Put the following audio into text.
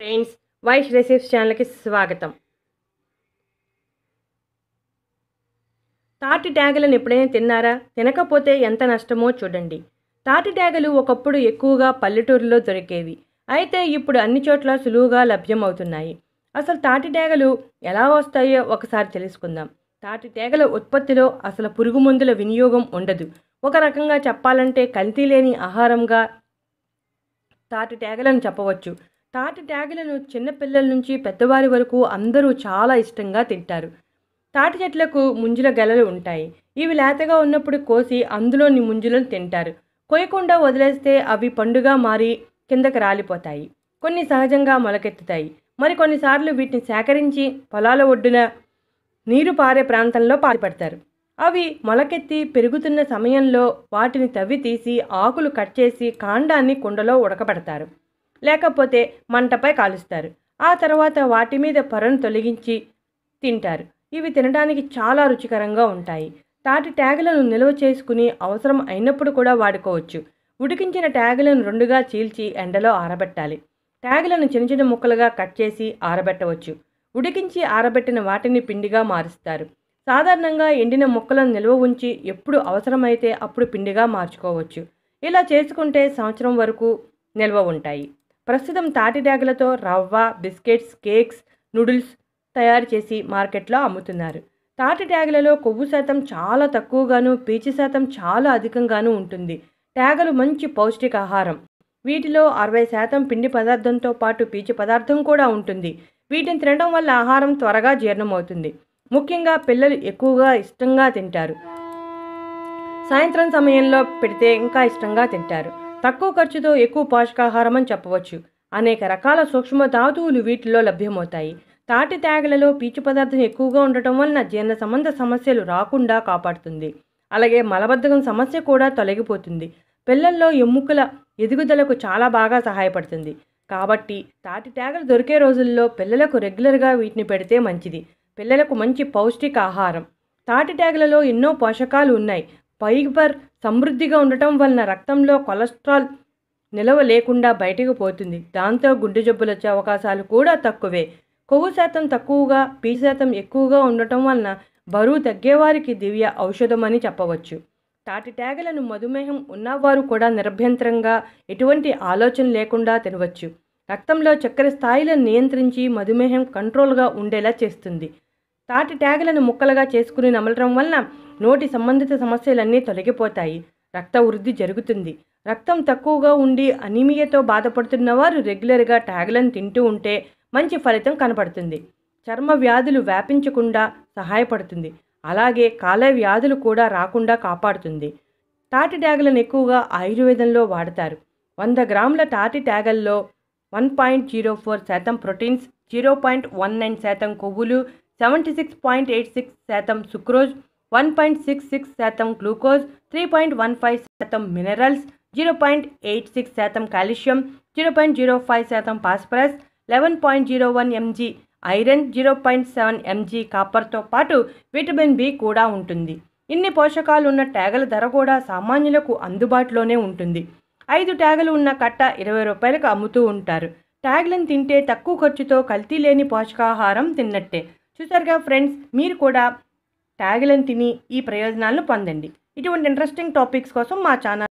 Friends Vaish recipes ఛానల్కి స్వాగతం. తాటి ట్యాగలను ఎప్పుడైనా తిన్నారా? తినకపోతే ఎంత నష్టమో చూడండి. తాటి ట్యాగలు ఒకప్పుడు ఎక్కువగా పల్లెటూరులో దొరికేవి. అయితే ఇప్పుడు అన్ని చోట్ల సులువుగా లభ్యమవుతున్నాయి. అసలు తాటి ట్యాగలు ఎలా వస్తాయో ఒకసారి తెలుసుకుందాం. తాటి ట్యాగల ఉత్పత్తిలో అసలు పురుగు మందుల వినియోగం ఉండదు. ఒక రకంగా చెప్పాలంటే కల్తీ లేని ఆహారంగా తాటి ట్యాగలను చెప్పవచ్చు. తాటి ట్యాగులను చిన్నపిల్లల నుంచి పెద్దవారి వరకు అందరూ చాలా ఇష్టంగా తింటారు. తాటి చెట్లకు ముంజుల గెలలు ఉంటాయి. ఇవి లేతగా ఉన్నప్పుడు కోసి అందులోని ముంజులను తింటారు. కొయ్యకుండా వదిలేస్తే అవి పండుగా మారి కిందకి రాలిపోతాయి. కొన్ని సహజంగా మొలకెత్తుతాయి. మరి కొన్నిసార్లు వీటిని సేకరించి పొలాల ఒడ్డున నీరు పారే ప్రాంతంలో పాల్పడతారు అవి మొలకెత్తి పెరుగుతున్న సమయంలో వాటిని తవ్వి తీసి ఆకులు కట్ చేసి కాండాన్ని కుండలో ఉడకబెడతారు. లేకపోతే మంటపై కాలుస్తారు. ఆ తర్వాత వాటి మీద పొరను తొలగించి తింటారు. ఇవి తినడానికి చాలా రుచికరంగా ఉంటాయి. తాటి ట్యాగులను నిల్వ చేసుకుని అవసరం అయినప్పుడు కూడా వాడుకోవచ్చు. ఉడికించిన ట్యాగులను రెండుగా చీల్చి ఎండలో ఆరబెట్టాలి. ట్యాగులను చిన్న చిన్న ముక్కలుగా కట్ చేసి ఆరబెట్టవచ్చు. ఉడికించి ఆరబెట్టిన వాటిని పిండిగా మారుస్తారు. సాధారణంగా ఎండిన ముక్కలను నిల్వ ఉంచి ఎప్పుడు అవసరమైతే అప్పుడు పిండిగా మార్చుకోవచ్చు. ఇలా చేసుకుంటే సంవత్సరం వరకు నిల్వ ఉంటాయి. ప్రస్తుతం తాటి ట్యాగులతో రవ్వ బిస్కెట్స్ కేక్స్ నూడిల్స్ తయారు చేసి మార్కెట్లో అమ్ముతున్నారు. తాటి ట్యాగులలో కొవ్వు శాతం చాలా తక్కువగాను పీచు శాతం చాలా అధికంగాను ఉంటుంది. ట్యాగలు మంచి పౌష్టికాహారం. వీటిలో అరవై శాతం పిండి పదార్థంతో పాటు పీచు పదార్థం కూడా ఉంటుంది. వీటిని తినడం వల్ల ఆహారం త్వరగా జీర్ణమవుతుంది. ముఖ్యంగా పిల్లలు ఎక్కువగా ఇష్టంగా తింటారు. సాయంత్రం సమయంలో పెడితే ఇంకా ఇష్టంగా తింటారు. తక్కువ ఖర్చుతో ఎక్కువ పోషకాహారం అని చెప్పవచ్చు. అనేక రకాల సూక్ష్మ ధాతువులు వీటిలో లభ్యమవుతాయి. తాటి తేగలలో పీచు పదార్థం ఎక్కువగా ఉండటం వలన జీర్ణ సంబంధ సమస్యలు రాకుండా కాపాడుతుంది. అలాగే మలబద్ధకం సమస్య కూడా తొలగిపోతుంది. పిల్లల్లో ఎముకల ఎదుగుదలకు చాలా బాగా సహాయపడుతుంది. కాబట్టి తాటి తేగలు దొరికే రోజుల్లో పిల్లలకు రెగ్యులర్గా వీటిని పెడితే మంచిది. పిల్లలకు మంచి పౌష్టిక ఆహారం తాటి తేగలలో ఎన్నో పోషకాలు ఉన్నాయి. ఫైబర్ సమృద్ధిగా ఉండటం వలన రక్తంలో కొలెస్ట్రాల్ నిలవ లేకుండా బయటకు పోతుంది. దాంతో గుండె జబ్బులు వచ్చే అవకాశాలు కూడా తక్కువే. కొవ్వు శాతం తక్కువగా పీ శాతం ఎక్కువగా ఉండటం వలన బరువు తగ్గేవారికి దివ్య ఔషధం అని చెప్పవచ్చు. తాటి ట్యాగలను మధుమేహం ఉన్నవారు కూడా నిరభ్యంతరంగా ఎటువంటి ఆలోచన లేకుండా తినవచ్చు. రక్తంలో చక్కెర స్థాయిలను నియంత్రించి మధుమేహం కంట్రోల్గా ఉండేలా చేస్తుంది. తాటి ట్యాగులను ముక్కలుగా చేసుకుని నమలడం వలన నోటి సంబంధిత సమస్యలన్నీ తొలగిపోతాయి. రక్త వృద్ధి జరుగుతుంది. రక్తం తక్కువగా ఉండి అనీమియాతో బాధపడుతున్న వారు రెగ్యులర్గా ట్యాగులను తింటూ ఉంటే మంచి ఫలితం కనపడుతుంది. చర్మ వ్యాధులు వ్యాపించకుండా సహాయపడుతుంది. అలాగే కాల వ్యాధులు కూడా రాకుండా కాపాడుతుంది. తాటి ట్యాగులను ఎక్కువగా ఆయుర్వేదంలో వాడతారు. వంద గ్రాముల తాటి ట్యాగల్లో వన్ పాయింట్ జీరో ఫోర్ శాతం proteins zero point one nine శాతం కొవ్వులు seventy six point eight six శాతం sucrose one point six six శాతం glucose three point one five శాతం minerals zero point eight six శాతం calcium zero point zero five శాతం phosphorus eleven point zero one mg iron zero point seven mg కాపర్తో పాటు vitamin B కూడా ఉంటుంది. ఇన్ని పోషకాలు ఉన్న ట్యాగల ధర కూడా సామాన్యులకు అందుబాటులోనే ఉంటుంది. ఐదు ట్యాగులు ఉన్న కట్ట ఇరవై రూపాయలకు అమ్ముతూ ఉంటారు. ట్యాగ్లను తింటే తక్కువ ఖర్చుతో కల్తీ లేని పోషకాహారం తిన్నట్టే. చూసారుగా ఫ్రెండ్స్ మీరు కూడా ట్యాగులను తిని ఈ ప్రయోజనాలను పొందండి. ఇటువంటి ఇంట్రెస్టింగ్ టాపిక్స్ కోసం మా ఛానల్